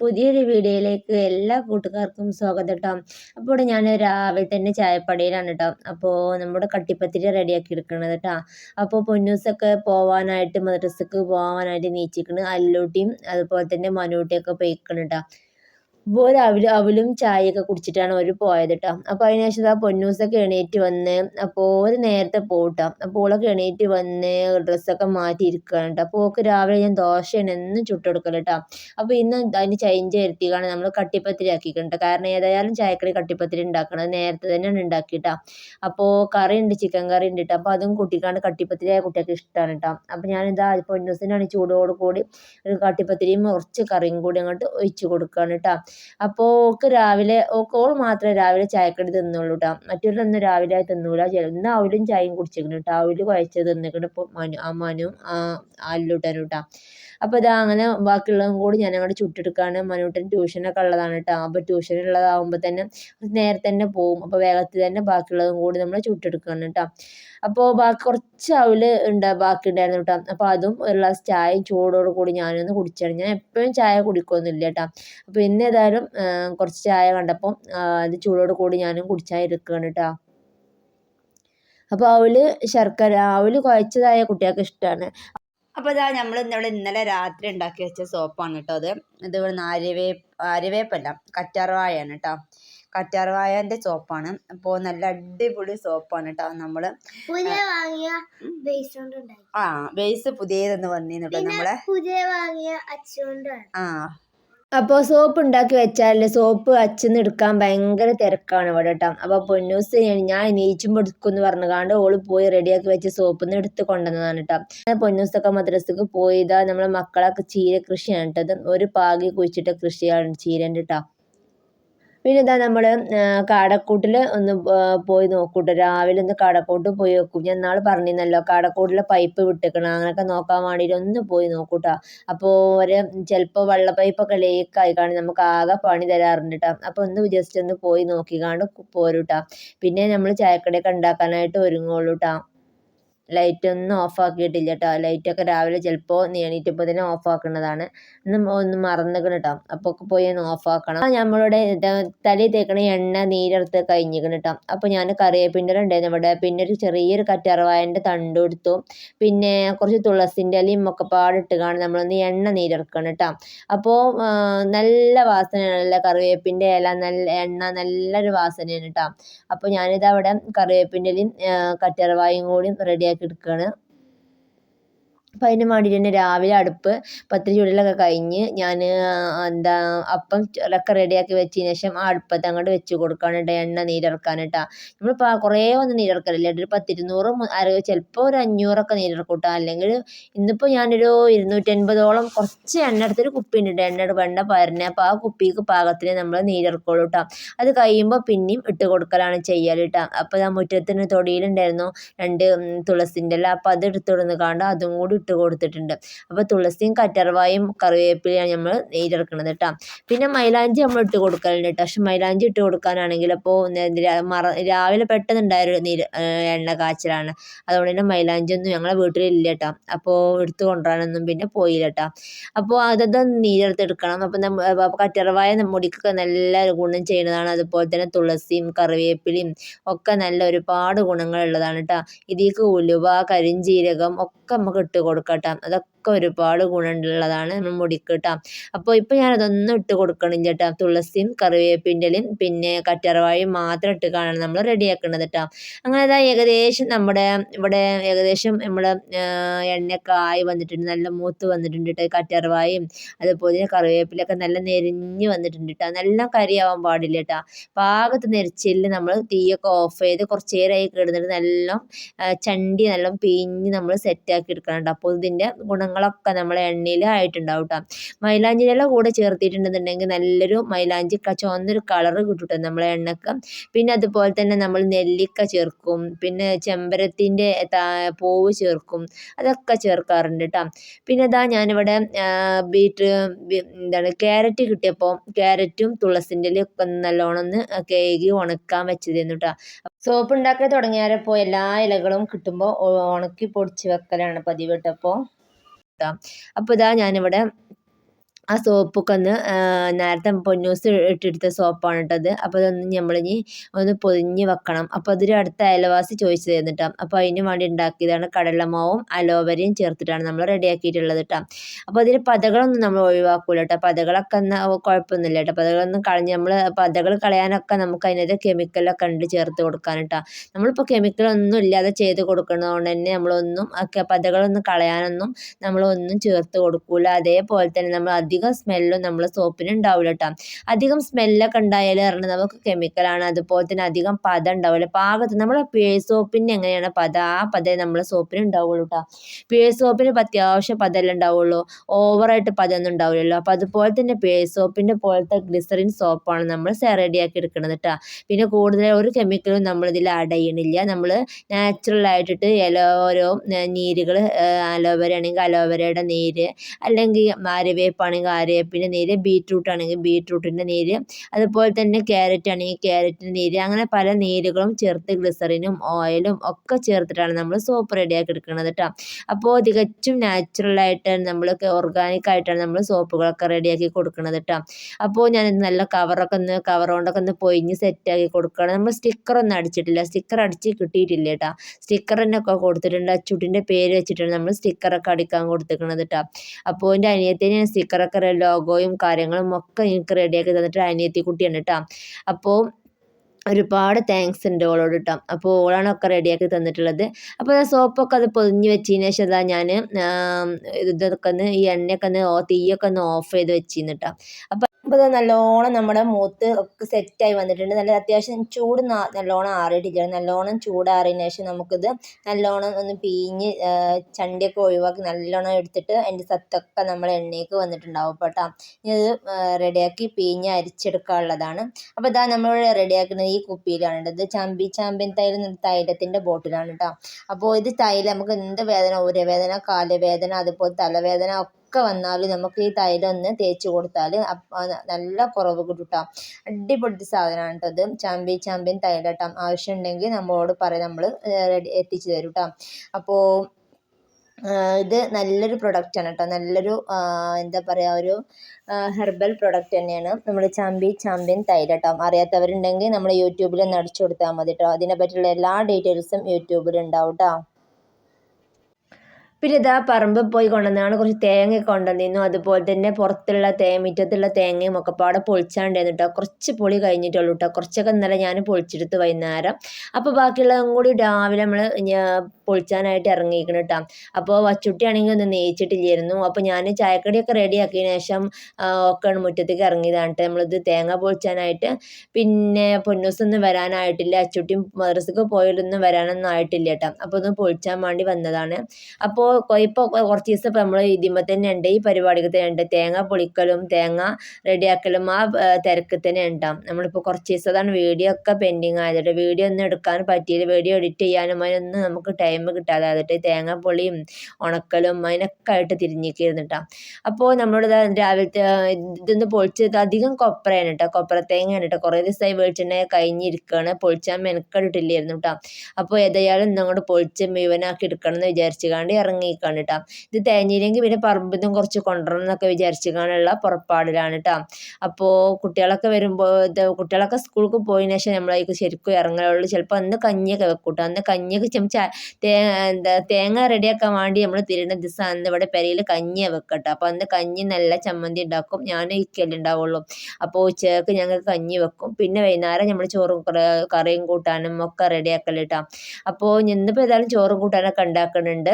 പുതിയൊരു വീഡിയോയിലേക്ക് എല്ലാ കൂട്ടുകാർക്കും സ്വാഗതം കേട്ടോ അപ്പോൾ ഇവിടെ ഞാൻ രാവിലെ തന്നെ ചായപ്പടിയിലാണ് കേട്ടോ അപ്പോൾ നമ്മുടെ കട്ടിപ്പത്തിരി റെഡിയാക്കി എടുക്കണത് കേട്ടോ അപ്പോൾ പൊന്നൂസൊക്കെ പോവാനായിട്ട് മദ്രസക്ക് പോവാനായിട്ട് നീച്ചിക്കണ്. അല്ലൂട്ടിയും അതുപോലെ തന്നെ മനൂട്ടിയൊക്കെ പോയിക്കണം കേട്ടോ അപ്പോൾ രാവിലെ അവലും ചായയൊക്കെ കുടിച്ചിട്ടാണ് അവർ പോയത് കേട്ടോ അപ്പോൾ അതിന് ശേഷം ആ പൊന്നൂസൊക്കെ എണീറ്റ് വന്ന് അപ്പോൾ ഒരു നേരത്തെ പോകട്ടോ അപ്പോൾ ഓളൊക്കെ എണീറ്റ് വന്ന് ഡ്രസ്സൊക്കെ മാറ്റി ഇരിക്കുകയാണ് കേട്ടോ അപ്പോൾ ഓൾക്ക് രാവിലെ ഞാൻ ദോശയാണ് എന്നും കേട്ടോ അപ്പോൾ ഇന്ന് അതിന് ചേഞ്ച് വരുത്തിയാണ് നമ്മൾ കട്ടിപ്പത്തിരി ആക്കിയിട്ടുണ്ട് കാരണം ഏതായാലും ചായക്കടി കട്ടിപ്പത്തിരി ഉണ്ടാക്കണം നേരത്തെ തന്നെയാണ് ഉണ്ടാക്കിയിട്ടാ അപ്പോൾ കറി ഉണ്ട് ചിക്കൻ കറി ഉണ്ട് കേട്ടോ അപ്പോൾ അതും കുട്ടിക്കാണ്ട് കട്ടിപ്പത്തിരി ആയ കുട്ടിയൊക്കെ ഇഷ്ടമാണ് കേട്ടോ അപ്പോൾ ഞാനിതാ പൊന്നൂസിനാണ് ചൂടോട് കൂടി ഒരു കട്ടിപ്പത്തിരിയും കുറച്ച് കറിയും കൂടി അങ്ങോട്ട് ഒഴിച്ച് കൊടുക്കുകയാണ് കേട്ടോ അപ്പോൾ ഓൾക്ക് രാവിലെ ഓൾക്ക് ഓൾ മാത്രമേ രാവിലെ ചായക്കടി തിന്നുള്ളൂ കേട്ടോ മറ്റൊരൊന്നും രാവിലെ തിന്നൂല. ഇന്ന് അവലും ചായയും കുടിച്ചിരിക്കുന്നു കേട്ടോ അവൽ കുഴച്ച് തിന്നിക്കണം ഇപ്പോൾ മനു ആ മനു അല്ലൂട്ടനും കേട്ടോ അപ്പോൾ ഇതാ അങ്ങനെ ബാക്കിയുള്ളതും കൂടി ഞാൻ അങ്ങോട്ട് ചുട്ടെടുക്കുകയാണ് മനുട്ടൻ ട്യൂഷനൊക്കെ ഉള്ളതാണ് കേട്ടോ അപ്പോൾ ട്യൂഷൻ ഉള്ളതാകുമ്പോൾ തന്നെ നേരത്തെ തന്നെ പോകും അപ്പോൾ വേഗത്തിൽ തന്നെ ബാക്കിയുള്ളതും കൂടി നമ്മൾ ചുട്ടെടുക്കുകയാണ് കേട്ടോ അപ്പോൾ ബാക്കി കുറച്ച് അവൽ ഉണ്ട് ബാക്കി ഉണ്ടായിരുന്നു കേട്ടോ അപ്പോൾ അതും ഒരു ഗ്ലാസ് ചായയും ചൂടോട് കൂടി ഞാനൊന്ന് കുടിച്ചാണ്. ഞാൻ എപ്പോഴും ചായ കുടിക്കൊന്നുമില്ല കേട്ടോ അപ്പോൾ ഇന്ന് ഏതായാലും കുറച്ച് ചായ കണ്ടപ്പോൾ അത് ചൂടോട് കൂടി ഞാനും കുടിച്ചായിരിക്കുകയാണ് കേട്ടോ അപ്പോൾ അവൽ ശർക്കര അവൽ കുഴച്ചതായ കുട്ടികൾക്ക് ഇഷ്ടമാണ് അപ്പോൾ ഇതാ നമ്മൾ ഇന്നലെ ഇന്നലെ രാത്രി ഉണ്ടാക്കി വെച്ച സോപ്പാണ് കേട്ടോ അത്. ഇത് ഇവിടുന്ന് ആര്യവേ ആര്യവേപ്പല്ല കറ്റാർവാഴയാണ് കേട്ടോ. കറ്റാർവായന്റെ സോപ്പാണ്. അപ്പോൾ നല്ല അടിപൊളി സോപ്പാണ് കേട്ടോ നമ്മൾ ആ ബേസ് പുതിയതെന്ന് പറഞ്ഞിട്ടുണ്ടോ നമ്മളെ. ആ അപ്പോൾ സോപ്പ് ഉണ്ടാക്കി വെച്ചാൽ സോപ്പ് അച്ഛന്ന് എടുക്കാൻ ഭയങ്കര തിരക്കാണ് ഇവിടെ കേട്ടോ അപ്പോൾ പൊന്നൂസ് ഞാൻ നീച്ചുമ്പോൾ എടുക്കുമെന്ന് പറഞ്ഞുകൊണ്ട് ഓൾ പോയി റെഡിയാക്കി വെച്ച സോപ്പ് നിന്ന് എടുത്ത് കൊണ്ടുവന്നതാണ് കേട്ടോ പൊന്നൂസൊക്കെ മദ്രസക്ക് പോയതാ നമ്മളെ മക്കളൊക്കെ ചീര കൃഷിയാണ് കേട്ടത് ഒരു പാകി കുഴിച്ചിട്ട കൃഷിയാണ് ചീരന്റെ കേട്ടോ പിന്നെ ഇതാ നമ്മൾ കാടക്കൂട്ടിൽ ഒന്ന് പോയി നോക്കൂട്ടോ. രാവിലെ ഒന്ന് കാടക്കൂട്ട് പോയി നോക്കും. ഞാൻ നാളെ പറഞ്ഞിരുന്നല്ലോ കാടക്കൂട്ടിലെ പൈപ്പ് വിട്ടേക്കണം അങ്ങനെയൊക്കെ നോക്കാൻ വേണ്ടിയിട്ട് ഒന്ന് പോയി നോക്കൂട്ടോ. അപ്പോൾ ഒരു ചിലപ്പോൾ വെള്ള പൈപ്പൊക്കെ ലീക്കായി കാണും. നമുക്ക് ആകെ പണി തരാറുണ്ട് കേട്ടോ അപ്പോൾ ഒന്ന് ജസ്റ്റ് ഒന്ന് പോയി നോക്കി നോക്കിക്കാണ്ട് പോരൂട്ടാ. പിന്നെ നമ്മൾ ചായക്കടയൊക്കെ ഉണ്ടാക്കാനായിട്ട് ഒരുങ്ങുള്ളൂ കേട്ടോ ലൈറ്റ് ഒന്നും ഓഫ് ആക്കിയിട്ടില്ല കേട്ടോ ലൈറ്റൊക്കെ രാവിലെ ചിലപ്പോൾ എണീറ്റപ്പോൾ തന്നെ ഓഫ് ആക്കുന്നതാണ് ഇന്ന് ഒന്ന് മറന്നിക്കണം കേട്ടോ അപ്പോൾ പോയി ഒന്ന് ഓഫ് ആക്കണം. നമ്മളുടെ തലയിൽ തേക്കണ എണ്ണ നീരെടുത്ത് കഴിഞ്ഞിരിക്കണം കേട്ടോ അപ്പോൾ ഞാൻ കറിവേപ്പിന്റെ ഉണ്ടായിരുന്നു ഇവിടെ പിന്നെ ഒരു ചെറിയൊരു കറ്ററവായന്റെ തണ്ട് എടുത്തു പിന്നെ കുറച്ച് തുളസിന്റെ ഇലയും ഒക്കെ പാടിട്ട് കാണും നമ്മളൊന്ന് എണ്ണ നീരെടുക്കണം കേട്ടോ അപ്പോൾ നല്ല വാസനയാണ്. കറിവേപ്പിന്റെ ഇല നല്ല എണ്ണ നല്ലൊരു വാസനയാണ് കേട്ടോ അപ്പോൾ ഞാനിത് അവിടെ കറിവേപ്പിന്റെ ഇലയും കറ്ററവായും കൂടി റെഡിയാക്കി എടുക്കുകയാണ് അപ്പം അതിന് വേണ്ടിയിട്ട് തന്നെ രാവിലെ അടുപ്പ് പത്തിരി ചുടലൊക്കെ കഴിഞ്ഞ് ഞാൻ എന്താ അപ്പം ഒക്കെ റെഡിയാക്കി വെച്ചതിന് ശേഷം ആ അടുപ്പത്ത് അങ്ങോട്ട് വെച്ച് കൊടുക്കാനുണ്ട് എണ്ണ നീരിറക്കാൻ കേട്ടോ. നമ്മൾ കുറേ ഒന്നും നീരിറക്കലില്ല ഒരു പത്തിരുന്നൂറ് അര ചിലപ്പോൾ ഒരു അഞ്ഞൂറൊക്കെ നീരിറക്കും കേട്ടോ അല്ലെങ്കിൽ ഇന്നിപ്പോൾ ഞാനൊരു ഇരുന്നൂറ്റൻപതോളം കുറച്ച് എണ്ണ എടുത്തൊരു കുപ്പി ഉണ്ട് എണ്ണ വെണ്ണ പരനെ അപ്പോൾ ആ കുപ്പിക്ക് പാകത്തിന് നമ്മൾ നീരിറക്കുള്ളൂ കേട്ടോ. അത് കഴിയുമ്പോൾ പിന്നെയും ഇട്ട് കൊടുക്കലാണ് ചെയ്യൽ കേട്ടോ. അപ്പോൾ ആ മുറ്റത്തിന് തൊടിയിലുണ്ടായിരുന്നു രണ്ട് തുളസിന്റെ അല്ല അപ്പോൾ അത് എടുത്തുകൊടുന്ന് കാണ്ട്? അതും കൂടി ഇട്ട് കൊടുത്തിട്ടുണ്ട്. അപ്പോൾ തുളസിയും കറ്റർവായും കറിവേപ്പിലയാണ് നമ്മൾ നെയ്തെടുക്കുന്നത് കേട്ടോ പിന്നെ മൈലാഞ്ചി നമ്മൾ ഇട്ട് കൊടുക്കലുണ്ട് കേട്ടോ പക്ഷെ മൈലാഞ്ചി ഇട്ട് കൊടുക്കാനാണെങ്കിൽ അപ്പോൾ മറ രാവിലെ പെട്ടെന്ന് ഉണ്ടായൊരു നീര് എണ്ണ കാച്ചലാണ്. അതുകൊണ്ട് തന്നെ മൈലാഞ്ചി ഒന്നും ഞങ്ങളെ വീട്ടിലില്ല കേട്ടോ അപ്പോൾ എടുത്ത് കൊണ്ടുവരാനൊന്നും പിന്നെ പോയില്ല കേട്ടോ അപ്പോൾ അതൊക്കെ നീരെടുത്തെടുക്കണം അപ്പം കറ്റർവായ മുടിക്കൊക്കെ നല്ല ഗുണം ചെയ്യുന്നതാണ്. അതുപോലെ തന്നെ തുളസിയും കറിവേപ്പിലയും ഒക്കെ നല്ല ഒരുപാട് ഗുണങ്ങളുള്ളതാണ് കേട്ടോ ഇതിലേക്ക് ഉലുവ കരിഞ്ചീരകം ഒക്കെ നമുക്ക് ഇട്ട് കൊടുക്കാം അതൊക്കെ ഒക്കെ ഒരുപാട് ഗുണമുള്ളതാണ് നമ്മൾ മുടിക്ക് കേട്ടോ അപ്പോൾ ഇപ്പോൾ ഞാനതൊന്നും ഇട്ട് കൊടുക്കണില്ല കേട്ടോ തുളസിയും കറിവേപ്പിന്റെലും പിന്നെ കറ്റാർവാഴയും മാത്രം ഇട്ട് കാണാൻ നമ്മൾ റെഡിയാക്കുന്നത് കേട്ടോ അങ്ങനെ അതാ ഏകദേശം നമ്മുടെ ഇവിടെ ഏകദേശം നമ്മുടെ എണ്ണയൊക്കെ ആയി വന്നിട്ടുണ്ട്. നല്ല മൂത്ത് വന്നിട്ടുണ്ട് കേട്ടോ കറ്റാർവാഴയും അതുപോലെ കറിവേപ്പിലൊക്കെ നല്ല നെരിഞ്ഞ് വന്നിട്ടുണ്ട് കേട്ടോ നല്ല കരിയാവാൻ പാടില്ല കേട്ടോ പാകത്ത് നെരിച്ചില്ല നമ്മൾ തീയൊക്കെ ഓഫ് ചെയ്ത് കുറച്ച് നേരമായി കിടന്നിട്ട് നല്ല ചണ്ടി നല്ല പിഞ്ഞ് നമ്മൾ സെറ്റാക്കി എടുക്കണം കേട്ടോ അപ്പോൾ ഇതിന്റെ ഗുണം ഗുണങ്ങളൊക്കെ നമ്മളെ എണ്ണയിൽ ആയിട്ടുണ്ടാവും കേട്ടോ മൈലാഞ്ചി ഇല കൂടെ ചേർത്തിട്ടുണ്ടെന്നുണ്ടെങ്കിൽ നല്ലൊരു മൈലാഞ്ചി ചുവന്നൊരു കളറ് കിട്ടും നമ്മളെ എണ്ണക്ക്. പിന്നെ അതുപോലെ തന്നെ നമ്മൾ നെല്ലിക്ക ചേർക്കും. പിന്നെ ചെമ്പരത്തിന്റെ പൂവ് ചേർക്കും. അതൊക്കെ ചേർക്കാറുണ്ട് കേട്ടോ പിന്നെ ഇതാ ഞാനിവിടെ ബീറ്റ് എന്താണ് ക്യാരറ്റ് കിട്ടിയപ്പോൾ ക്യാരറ്റും തുളസിന്റെ ഒക്കെ നല്ലോണം ഒന്ന് കേകി ഉണക്കാൻ വെച്ചതായിരുന്നു കേട്ടോ സോപ്പ് ഉണ്ടാക്കി തുടങ്ങിയാലപ്പോൾ എല്ലാ ഇലകളും കിട്ടുമ്പോൾ ഉണക്കി പൊടിച്ച് വെക്കലാണ് പതിവ് കേട്ടോ അപ്പോൾ ഇതാ ഞാനിവിടെ ആ സോപ്പൊക്കെ ഒന്ന് നേരത്തെ പൊന്നൂസ് ഇട്ടെടുത്ത സോപ്പാണ് കേട്ടത് അപ്പോൾ അതൊന്ന് നമ്മളിനി ഒന്ന് പൊതിഞ്ഞ് വെക്കണം. അപ്പോൾ അതൊരു അടുത്ത അയലവാസി ചോദിച്ചു കേട്ടോ അപ്പോൾ അതിന് വേണ്ടി ഉണ്ടാക്കിയതാണ് കടലമാവും അലോവരയും ചേർത്തിട്ടാണ് നമ്മൾ റെഡിയാക്കിയിട്ടുള്ളത് കേട്ടോ അപ്പോൾ അതിൽ പതകളൊന്നും നമ്മൾ ഒഴിവാക്കൂല കേട്ടോ പതകളൊക്കെ എന്നാൽ കുഴപ്പമൊന്നുമില്ല കേട്ടോ പതകളൊന്നും കളഞ്ഞ് നമ്മൾ പതകൾ കളയാനൊക്കെ നമുക്ക് അതിനകത്ത് കെമിക്കലൊക്കെ ഉണ്ട് ചേർത്ത് കൊടുക്കാൻ കേട്ടോ നമ്മളിപ്പോൾ കെമിക്കലൊന്നും ഇല്ലാതെ ചെയ്ത് കൊടുക്കുന്നതുകൊണ്ട് തന്നെ നമ്മളൊന്നും ഒക്കെ പതകളൊന്നും കളയാനൊന്നും നമ്മളൊന്നും ചേർത്ത് കൊടുക്കൂല. അതേപോലെ തന്നെ നമ്മൾ അധികം സ്മെല്ലും നമ്മൾ സോപ്പിന് ഉണ്ടാവില്ല കേട്ടോ അധികം സ്മെല്ലൊക്കെ ഉണ്ടായാൽ പറഞ്ഞാൽ നമുക്ക് കെമിക്കലാണ് അതുപോലെ തന്നെ അധികം പത ഉണ്ടാവില്ല പാകത്ത് നമ്മൾ പിഴ സോപ്പിന്റെ എങ്ങനെയാണ് പത? ആ പതേ നമ്മളെ സോപ്പിന് ഉണ്ടാവുള്ളൂ കേട്ടോ പിഴ സോപ്പിന് അത്യാവശ്യം പതല്ലേ ഉണ്ടാവുള്ളൂ ഓവറായിട്ട് പതൊന്നും ഉണ്ടാവില്ലല്ലോ അപ്പോൾ അതുപോലെ തന്നെ പിഴ സോപ്പിന്റെ പോലത്തെ ഗ്ലിസറിൻ സോപ്പാണ് നമ്മൾ റെഡിയാക്കി എടുക്കുന്നത് കേട്ടോ പിന്നെ കൂടുതൽ ഒരു കെമിക്കലും നമ്മളിതിൽ ആഡ് ചെയ്യണില്ല. നമ്മൾ നാച്ചുറൽ ആയിട്ടിട്ട് ഓരോ നീരുകൾ അലോവേര ആണെങ്കിൽ അലോവേരയുടെ നീര് അല്ലെങ്കിൽ ആര്യവേപ്പാണെങ്കിൽ ആര്യവേപ്പിന്റെ നീര് ബീറ്റ്റൂട്ട് ആണെങ്കിൽ ബീറ്റ്റൂട്ടിന്റെ നീര് അതുപോലെ തന്നെ ക്യാരറ്റ് ആണെങ്കിൽ ക്യാരറ്റിന്റെ നീര് അങ്ങനെ പല നീരുകളും ചേർത്ത് ഗ്ലിസറിനും ഓയിലും ഒക്കെ ചേർത്തിട്ടാണ് നമ്മൾ സോപ്പ് റെഡിയാക്കി എടുക്കുന്നത് കേട്ടോ. അപ്പോൾ തികച്ചും നാച്ചുറലായിട്ട് നമ്മൾ ഓർഗാനിക് ആയിട്ടാണ് നമ്മൾ സോപ്പുകളൊക്കെ റെഡിയാക്കി കൊടുക്കുന്നത് കേട്ടോ. അപ്പോൾ ഞാൻ നല്ല കവറൊക്കെ ഒന്ന് കവർ കൊണ്ടൊക്കെ ഒന്ന് പൊയിഞ്ഞ് സെറ്റാക്കി കൊടുക്കുകയാണ്. നമ്മൾ സ്റ്റിക്കറൊന്നും അടിച്ചിട്ടില്ല. സ്റ്റിക്കർ അടിച്ച് കിട്ടിയിട്ടില്ല കേട്ടോ. ഒക്കെ കൊടുത്തിട്ടുണ്ട്. അച്ചുട്ടിന്റെ പേര് വെച്ചിട്ടാണ് നമ്മൾ സ്റ്റിക്കറൊക്കെ അടിക്കാൻ കൊടുത്തിരിക്കുന്നത് കേട്ടോ. അപ്പോൾ എന്റെ അനിയത്തിന് സ്റ്റിക്കറൊക്കെ ലോഗോയും കാര്യങ്ങളും ഒക്കെ എനിക്ക് റെഡിയാക്കി തന്നിട്ട് അനിയത്തി കുട്ടിയാണ് കേട്ടോ അപ്പോൾ ഒരുപാട് താങ്ക്സ് ഉണ്ട് ഓളോട് കേട്ടോ അപ്പോൾ ഓളാണ് ഒക്കെ റെഡിയാക്കി തന്നിട്ടുള്ളത്. അപ്പോൾ ആ സോപ്പൊക്കെ അത് പൊതിഞ്ഞ് വെച്ചതിന് ശേഷം അതാ ഞാൻ ഇതൊക്കെ ഒന്ന് ഈ എണ്ണയൊക്കെ ഒന്ന് തീയൊക്കെ ഒന്ന് ഓഫ് ചെയ്ത് വെച്ചിരുന്നു കേട്ടോ അപ്പോൾ അപ്പോൾ നല്ലോണം നമ്മുടെ മൂത്ത് ഒക്കെ സെറ്റായി വന്നിട്ടുണ്ട്. നല്ല അത്യാവശ്യം ചൂട് നല്ലോണം ആറിയിട്ടില്ല? നല്ലോണം ചൂടാറിയതിന് ശേഷം നമുക്കിത് നല്ലോണം ഒന്ന് പീഞ്ഞ് ചണ്ടിയൊക്കെ ഒഴിവാക്കി നല്ലോണം എടുത്തിട്ട് അതിന്റെ സത്തൊക്കെ നമ്മൾ എണ്ണയ്ക്ക് വന്നിട്ടുണ്ടാവും കേട്ടോ ഇനി ഇത് റെഡിയാക്കി പീഞ്ഞ് അരിച്ചെടുക്കാനുള്ളതാണ്. അപ്പോൾ ഇതാ നമ്മൾ റെഡിയാക്കുന്നത് ഈ കുപ്പിയിലാണ് ഇത് ചമ്പി ചാമ്പ്യൻ തൈലം തൈലത്തിന്റെ ബോട്ടിലാണ് കേട്ടോ അപ്പോൾ ഇത് തൈലം നമുക്ക് എന്ത് വേദന? ഊരവേദന കാലുവേദന അതുപോലെ തലവേദന ഒക്കെ വന്നാലും നമുക്ക് ഈ തൈലം ഒന്ന് തേച്ച് കൊടുത്താൽ നല്ല കുറവ് കിട്ടും അടിപൊളി സാധനമാണ് കേട്ടോ ഇത്. ചാമ്പി ചാമ്പ്യൻ തൈലം കേട്ടോ ആവശ്യമുണ്ടെങ്കിൽ നമ്മളോട് പറയാം. നമ്മൾ എത്തിച്ച് തരും കേട്ടോ അപ്പോൾ ഇത് നല്ലൊരു പ്രൊഡക്റ്റാണ് കേട്ടോ നല്ലൊരു എന്താ പറയുക ഒരു ഹെർബൽ പ്രൊഡക്റ്റ് തന്നെയാണ്. നമ്മൾ ചാമ്പി ചാമ്പ്യൻ തൈര് കേട്ടോ അറിയാത്തവരുണ്ടെങ്കിൽ നമ്മൾ യൂട്യൂബിൽ ഒന്ന് അടിച്ചു കൊടുത്താൽ മതി കേട്ടോ അതിനെ പറ്റിയുള്ള എല്ലാ ഡീറ്റെയിൽസും യൂട്യൂബിൽ ഉണ്ടാവും കേട്ടോ പിന്നെ ഇതാ പറമ്പിൽ പോയി കൊണ്ടുവന്നാണ് കുറച്ച് തേങ്ങ കൊണ്ടുവന്നിരുന്നു. അതുപോലെ തന്നെ പുറത്തുള്ള തേ മുറ്റത്തുള്ള തേങ്ങയും ഒക്കെ പാടെ പൊളിച്ചാണ്ടായിരുന്നു കേട്ടോ കുറച്ച് പൊളി കഴിഞ്ഞിട്ടുള്ളൂ കേട്ടോ കുറച്ചൊക്കെ ഇന്നലെ ഞാൻ പൊളിച്ചെടുത്ത് വൈകുന്നേരം. അപ്പോൾ ബാക്കിയുള്ളതും കൂടി രാവിലെ നമ്മൾ പൊളിച്ചാനായിട്ട് ഇറങ്ങിയിരിക്കണം കേട്ടോ അപ്പോൾ വച്ചുട്ടി ആണെങ്കിൽ ഒന്ന് നെയ്ച്ചിട്ടില്ലായിരുന്നു അപ്പോൾ ഞാൻ ചായക്കടിയൊക്കെ റെഡിയാക്കിയതിന് ശേഷം ഒക്കെ മുറ്റത്തേക്ക് ഇറങ്ങിയതാണ് കേട്ടോ നമ്മളിത് തേങ്ങ പൊളിച്ചാനായിട്ട് പിന്നെ പൊന്നൂസൊന്നും വരാനായിട്ടില്ല. അച്ചുട്ടിയും മദ്രസക്ക് പോയാലൊന്നും വരാനൊന്നും ആയിട്ടില്ല കേട്ടോ അപ്പോൾ ഒന്ന് പൊളിച്ചാൻ വേണ്ടി വന്നതാണ്. അപ്പോൾ ഇപ്പോൾ കുറച്ച് ദിവസം ഇപ്പോൾ നമ്മൾ ഇതിമ്മ തന്നെ ഉണ്ട് ഈ പരിപാടിക്ക് തന്നെ ഉണ്ട് തേങ്ങ പൊളിക്കലും തേങ്ങ റെഡിയാക്കലും ആ തിരക്ക് തന്നെ ഉണ്ടാവും. നമ്മളിപ്പോൾ കുറച്ച് ദിവസം അതാണ് വീഡിയോ ഒക്കെ പെൻഡിങ് ആയതിട്ട് വീഡിയോ ഒന്നും എടുക്കാൻ പറ്റിയില്ല. വീഡിയോ എഡിറ്റ് ചെയ്യാനും അതിനൊന്നും നമുക്ക് ടൈം കിട്ടാതെ ആയതിട്ട് തേങ്ങ പൊളിയും ഉണക്കലും അതിനൊക്കെ ആയിട്ട് തിരിഞ്ഞിരിക്കുന്നു കേട്ടോ. അപ്പോൾ നമ്മളോട് ദാ രാവിലത്തെ ഇതൊന്ന് പൊളിച്ച് അധികം കൊപ്രയാണ് കേട്ടോ. കൊപ്ര തേങ്ങയാണ് കേട്ടോ. കുറേ ദിവസമായി വെളിച്ചെണ്ണ കഴിഞ്ഞിരിക്കുകയാണ് പൊളിച്ചാൽ മെനക്കെട്ടിട്ടില്ലായിരുന്നു കേട്ടോ. അപ്പോൾ ഏതായാലും ഇന്നങ്ങോട്ട് പൊളിച്ച് മുഴുവനാക്കി എടുക്കണം എന്ന് വിചാരിച്ചു കാണ്ട് ഇറങ്ങിക്കാണ് കേട്ടോ ഇത് തേഞ്ഞില്ലെങ്കിൽ പിന്നെ പറമ്പിന്നും കുറച്ച് കൊണ്ടുവരണം എന്നൊക്കെ വിചാരിച്ചിക്കാനുള്ള പുറപ്പാടിലാണ് കേട്ടോ അപ്പോൾ കുട്ടികളൊക്കെ വരുമ്പോൾ കുട്ടികളൊക്കെ സ്കൂൾക്ക് പോയതിനു ശേഷം നമ്മളതിലേക്ക് ശരിക്കും ഇറങ്ങലുള്ളൂ ചിലപ്പോൾ അന്ന് കഞ്ഞിയൊക്കെ വെക്കും കേട്ടോ അന്ന് കഞ്ഞിയൊക്കെ ചെമ്മ തേ എന്താ തേങ്ങ റെഡിയാക്കാൻ വേണ്ടി നമ്മൾ തിരുന്ന ദിവസം അന്ന് ഇവിടെ പെരയിൽ കഞ്ഞി വെക്കട്ടോ അപ്പോൾ അന്ന് കഞ്ഞി നല്ല ചമ്മന്തി ഉണ്ടാക്കും. ഞാൻ ഇക്കല്ലേ ഉണ്ടാവുള്ളൂ. അപ്പോൾ ഉച്ചയ്ക്ക് ഞങ്ങൾ കഞ്ഞി വെക്കും. പിന്നെ വൈകുന്നേരം നമ്മൾ ചോറും കറിയും കൂട്ടാനും ഒക്കെ റെഡിയാക്കലിട്ടാം അപ്പോൾ ഇന്നിപ്പോൾ ഏതായാലും ചോറും കൂട്ടാനൊക്കെ ഉണ്ടാക്കുന്നുണ്ട്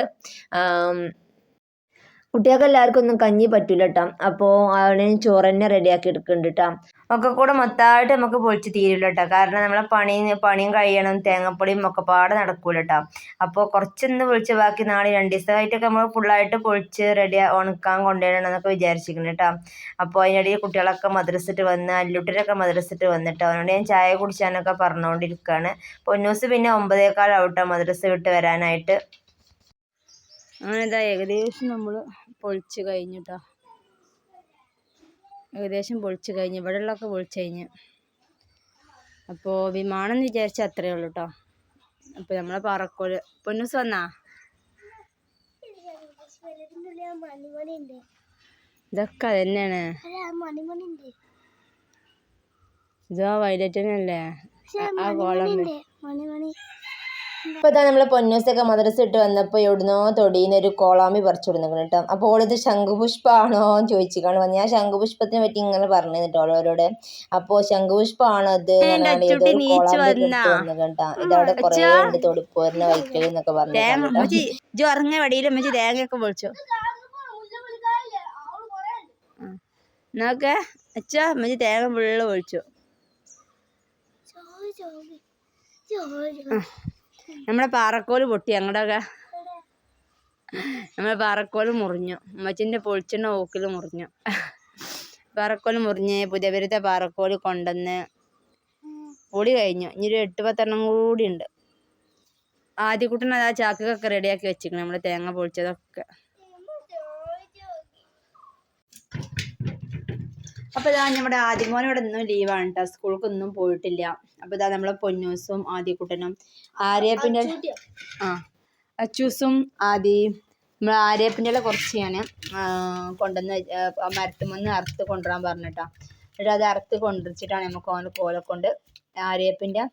കുട്ടികൾക്ക് എല്ലാവർക്കും ഒന്നും കഞ്ഞി പറ്റൂല കേട്ടോ അപ്പോൾ അവിടെ ചോറ് തന്നെ റെഡിയാക്കി എടുക്കുന്നുണ്ട് കേട്ടോ ഒക്കെ കൂടെ മൊത്തമായിട്ട് നമുക്ക് പൊളിച്ച് തീരില്ല കേട്ടോ കാരണം നമ്മളെ പണി പണിയും കഴിയണം തേങ്ങപ്പൊടിയും ഒക്കെ പാടെ നടക്കൂല കേട്ടോ അപ്പോൾ കുറച്ചൊന്ന് പൊളിച്ച് ബാക്കി നാളെ രണ്ട് ദിവസമായിട്ടൊക്കെ നമ്മൾ ഫുള്ളായിട്ട് പൊളിച്ച് റെഡി ഉണക്കാൻ കൊണ്ടുവരണം എന്നൊക്കെ വിചാരിച്ചിരിക്കുന്നു കേട്ടോ അപ്പോൾ അതിനിടയിൽ കുട്ടികളൊക്കെ മദ്രസിട്ട് വന്ന് അല്ലുട്ടിനൊക്കെ മദ്രസിട്ട് വന്നിട്ട് അവനോട് ഞാൻ ചായ കുടിച്ചാനൊക്കെ പറഞ്ഞുകൊണ്ടിരിക്കുകയാണ് പൊന്നൂസ് പിന്നെ ഒമ്പതേക്കാളാവട്ടോ മദ്രസ വിട്ട് വരാനായിട്ട്. അങ്ങനെ ഇതാ ഏകദേശം നമ്മൾ പൊളിച്ച് കഴിഞ്ഞു കേട്ടോ ഏകദേശം പൊളിച്ച് കഴിഞ്ഞ് ഇവിടെ ഉള്ളതൊക്കെ പൊളിച്ച് കഴിഞ്ഞ് അപ്പോൾ വിമാനം എന്ന് വിചാരിച്ച അത്രയേ ഉള്ളൂ കേട്ടോ അപ്പോൾ നമ്മളെ പറക്കോൽ പൊന്നൂസ് വന്നാ ഇതൊക്കെ തന്നെയാണ് ഇതാ വൈലറ്റിനല്ലേ ആ കോളം അപ്പോൾ ഇതാ നമ്മൾ പൊന്നൂസൊക്കെ മദ്രസ ഇട്ട് വന്നപ്പോൾ എവിടുന്നോ തൊടിയിന്ന് ഒരു കോളാമി പറിച്ചു കൊടുക്കണം കേട്ടോ. അപ്പോൾ ഓളിത് ശംഖുപുഷ്പമാണോ എന്ന് ചോദിച്ചിക്കാണ് വന്ന്. ഞാൻ ശംഖുപുഷ്പത്തിനെ പറ്റി ഇങ്ങനെ പറഞ്ഞു കേട്ടോ ഓളോരോട്. അപ്പോൾ ശംഖുപുഷ്പമാണോ ഇത് എന്ന് പറഞ്ഞാണ്ട് ഏതോ ഒരു കോളാമ്പി എടുത്ത് വന്നു. കേട്ടോ. ഇതവിടെ കുറേ ഉണ്ട് തൊടിപ്പോരുന്ന വൈക്കൽ എന്നൊക്കെ പറഞ്ഞു തേങ്ങ കേട്ടോ. ഉമ്മച്ചി ഇജ്ജ് ഉറങ്ങ വടിയിൽ ഉമ്മച്ചി തേങ്ങയൊക്കെ പൊളിച്ചോ. നോക്കെ അച്ഛാ ഉമ്മച്ചി തേങ്ങ ഫുള്ള് പൊളിച്ചു. നമ്മുടെ പാറക്കോൽ പൊട്ടി ഞങ്ങളുടെ നമ്മളെ പാറക്കോൽ മുറിഞ്ഞു. അമ്മച്ചിന്റെ പൊളിച്ചെണ്ണ ഓക്കിൽ മുറിഞ്ഞു. പാറക്കോൽ മുറിഞ്ഞ് പുതിയ പെരുത്ത പാറക്കോൽ കൊണ്ടുവന്ന് പൊടി കഴിഞ്ഞു. ഇനി ഒരു എട്ട് പത്തെണ്ണം കൂടി ഉണ്ട്. ആദ്യക്കുട്ടൻ അത് ആ ചാക്കൊക്കെ റെഡിയാക്കി വെച്ചിരിക്കണം നമ്മൾ തേങ്ങ പൊളിച്ചതൊക്കെ. അപ്പോൾ ഇതാ നമ്മുടെ ആദ്യമോൻ ഇവിടെ ഇന്നും ലീവാണ് കേട്ടോ സ്കൂൾക്കൊന്നും പോയിട്ടില്ല. അപ്പോൾ ഇതാ നമ്മളെ പൊന്നൂസും ആദ്യക്കുട്ടനും ആര്യപ്പിന്റെ ആ അച്ചൂസും ആദി നമ്മൾ ആര്യപ്പിന്റെ കുറച്ച് ഞാൻ കൊണ്ടുവന്ന് മരത്തുമെന്ന് അറുത്ത് കൊണ്ടുവരാൻ പറഞ്ഞിട്ടാ. എന്നിട്ട് അത് അറുത്ത് കൊണ്ടുവച്ചിട്ടാണ് നമുക്ക് ഓന് കോലെ കൊണ്ട് ആര്യപ്പിന്റെ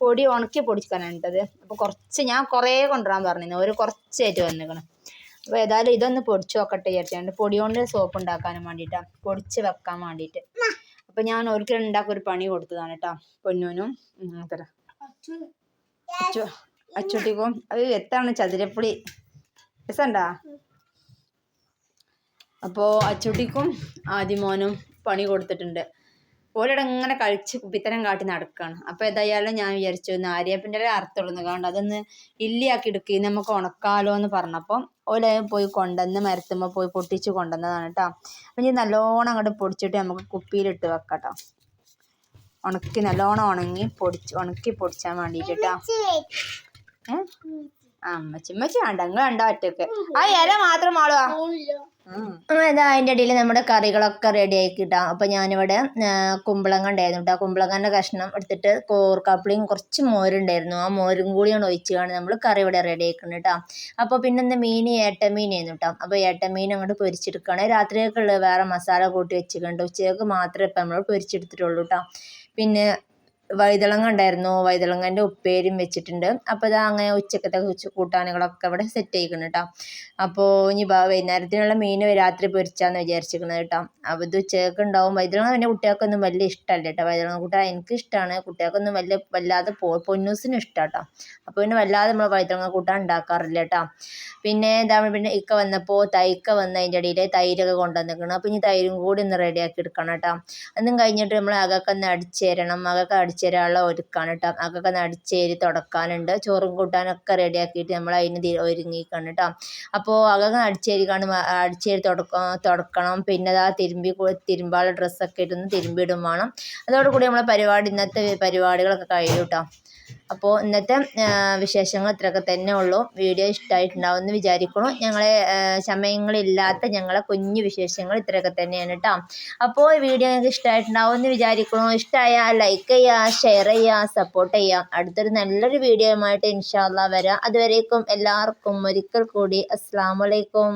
പൊടി ഉണക്കി പൊടിക്കാനാണ് കേട്ടത് അപ്പോൾ കുറച്ച് ഞാൻ കുറേ കൊണ്ടുവരാൻ പറഞ്ഞിരുന്നു. ഒരു കുറച്ചായിട്ട് വന്നിക്കണം. അപ്പോൾ ഏതായാലും ഇതൊന്ന് പൊടിച്ച് നോക്കട്ടെ വിചാരിച്ചാണ്ട് പൊടി കൊണ്ട് സോപ്പ് ഉണ്ടാക്കാനും വേണ്ടിയിട്ടാണ് പൊടിച്ച് വെക്കാൻ വേണ്ടിയിട്ട് അപ്പോൾ ഞാൻ ഒരിക്കൽ ഉണ്ടാക്കൊരു പണി കൊടുത്തതാണ് കേട്ടോ. പൊന്നൂനും അത്ര തരാം അച്ചു അച്ചുട്ടിക്കും. അത് എത്താണ് ചതുരപ്പുളി? രസണ്ടാ അപ്പോൾ അച്ചുട്ടിക്കും ആദിമോനും പണി കൊടുത്തിട്ടുണ്ട്. ഓരോടെ ഇങ്ങനെ കളിച്ച് കുപ്പിത്തരം കാട്ടി നടക്കുകയാണ് അപ്പോൾ ഏതായാലും ഞാൻ വിചാരിച്ചു നാരിയപ്പിന്റെ അർത്ഥമുള്ളൂ. കാരണം അതൊന്ന് ഇല്ലിയാക്കി എടുക്കുക നമുക്ക് ഉണക്കാലോ എന്ന് പറഞ്ഞപ്പോൾ ഓല പോയി കൊണ്ടുവന്ന് മരത്തുമ്പോൾ പോയി പൊട്ടിച്ച് കൊണ്ടുവന്നതാണ് കേട്ടോ അപ്പം ഇനി നല്ലോണം അങ്ങോട്ട് പൊടിച്ചിട്ട് നമുക്ക് കുപ്പിയിലിട്ട് വെക്കാം കേട്ടോ ഉണക്കി നല്ലോണം ഉണങ്ങി പൊടിച്ച് ഉണക്കി പൊടിച്ചാൻ വേണ്ടിയിട്ട് കേട്ടോ ഏ? അമ്മച്ചിമ്മച്ചി അമ്മച്ചി അമ്മച്ചി വേണ്ട. നിങ്ങൾ കണ്ടോ ഒറ്റയ്ക്ക്. ആ ഇല മാത്രം ആളുവാ ഇതാ അതിന്റെ ഇടയിൽ നമ്മുടെ കറികളൊക്കെ റെഡി ആക്കി കിട്ടാം അപ്പോൾ ഞാനിവിടെ കുമ്പളങ്ങ ഉണ്ടായിരുന്നു കേട്ടോ കുമ്പളങ്ങന്റെ കഷ്ണം എടുത്തിട്ട് കോർക്കാപ്പിളിയും കുറച്ച് മോരുണ്ടായിരുന്നു ആ മോരും കൂടിയാണ് ഒഴിച്ചാണ് നമ്മൾ കറി ഇവിടെ റെഡി ആക്കുന്നത് കേട്ടോ അപ്പോൾ പിന്നെ എന്താ മീൻ ഏട്ടമീനായിരുന്നു കേട്ടോ അപ്പോൾ ഏട്ടമീൻ അങ്ങോട്ട് പൊരിച്ചെടുക്കുകയാണ്. ഉള്ളത് വേറെ മസാല കൂട്ടി വെച്ചിട്ടുണ്ട്. ഉച്ചയ്ക്ക് മാത്രമേ ഇപ്പം നമ്മൾ പൊരിച്ചെടുത്തിട്ടുള്ളൂ കേട്ടോ പിന്നെ വഴുതളങ്ങ ഉണ്ടായിരുന്നു. വഴുതളങ്ങന്റെ ഉപ്പേരിയും വെച്ചിട്ടുണ്ട്. അപ്പോൾ ഇതാ അങ്ങനെ ഉച്ചക്കത്തെ ഉച്ച കൂട്ടാനുകളൊക്കെ ഇവിടെ സെറ്റ് ആയിക്കണം കേട്ടോ അപ്പോൾ ഇനി വൈകുന്നേരത്തിനുള്ള മീൻ രാത്രി പൊരിച്ചാന്ന് വിചാരിച്ചിരിക്കുന്നത് കേട്ടോ അപ്പോൾ ഇത് ഉച്ചയ്ക്ക് ഉണ്ടാവും. വൈതളങ്ങ എന്റെ കുട്ടികൾക്കൊന്നും വലിയ ഇഷ്ടമല്ല കേട്ടോ വൈതളങ്ങ കൂട്ടാൻ എനിക്ക് ഇഷ്ടമാണ് കുട്ടികൾക്കൊന്നും വലിയ വല്ലാതെ പോ പൊന്നൂസിന് ഇഷ്ടം കേട്ടോ അപ്പോൾ പിന്നെ വല്ലാതെ നമ്മൾ വൈതളങ്ങ കൂട്ടാൻ ഉണ്ടാക്കാറില്ല കേട്ടോ പിന്നെ എന്താ പിന്നെ ഇക്ക വന്നപ്പോൾ തൈക്ക വന്ന് അതിന്റെ ഇടയിൽ തൈരൊക്കെ കൊണ്ടുവന്നിരിക്കണം. അപ്പോൾ ഇനി തൈരും കൂടി ഒന്ന് റെഡിയാക്കി എടുക്കണം കേട്ടോ അതും കഴിഞ്ഞിട്ട് നമ്മൾ അകൊക്കെ ഒന്ന് അടിച്ചേരണം. അകൊക്കെ അടിച്ചേരാനുള്ള ഒരുക്കാണ് കേട്ടോ. ഒന്ന് അടിച്ചേരി തുടക്കാനുണ്ട്. ചോറും കൂട്ടാനൊക്കെ റെഡിയാക്കിയിട്ട് നമ്മൾ അതിന് ഒരുങ്ങിക്കണം കേട്ടോ. അപ്പോൾ അതൊക്കെ അടിച്ചേരി കാണും. അടിച്ചേരി തുടക്ക തുടക്കണം. പിന്നെ അതാ തിരുമ്പി തിരുമ്പാനുള്ള ഡ്രസ്സൊക്കെ ഇട്ടൊന്ന് തിരുമ്പിയിടും വേണം. അതോടുകൂടി നമ്മളെ പരിപാടി ഇന്നത്തെ പരിപാടികളൊക്കെ കഴിയും കേട്ടോ. അപ്പോൾ ഇന്നത്തെ വിശേഷങ്ങൾ ഇത്രയൊക്കെ തന്നെ ഉള്ളൂ. വീഡിയോ ഇഷ്ടമായിട്ടുണ്ടാവും എന്ന് വിചാരിക്കുന്നു. ഞങ്ങളെ സമയങ്ങളില്ലാത്ത ഞങ്ങളെ കുഞ്ഞു വിശേഷങ്ങൾ ഇത്രയൊക്കെ തന്നെയാണ് കേട്ടോ അപ്പോൾ ഈ വീഡിയോ നിങ്ങൾക്ക് ഇഷ്ടമായിട്ടുണ്ടാവും എന്ന് വിചാരിക്കുന്നു. ഇഷ്ടമായാൽ ലൈക്ക് ചെയ്യുക ഷെയർ ചെയ്യുക സപ്പോർട്ട് ചെയ്യുക അടുത്തൊരു നല്ലൊരു വീഡിയോയുമായിട്ട് ഇൻഷാല്ല വരാം. അതുവരേക്കും എല്ലാവർക്കും ഒരിക്കൽ കൂടി അസ്സാം വലൈക്കും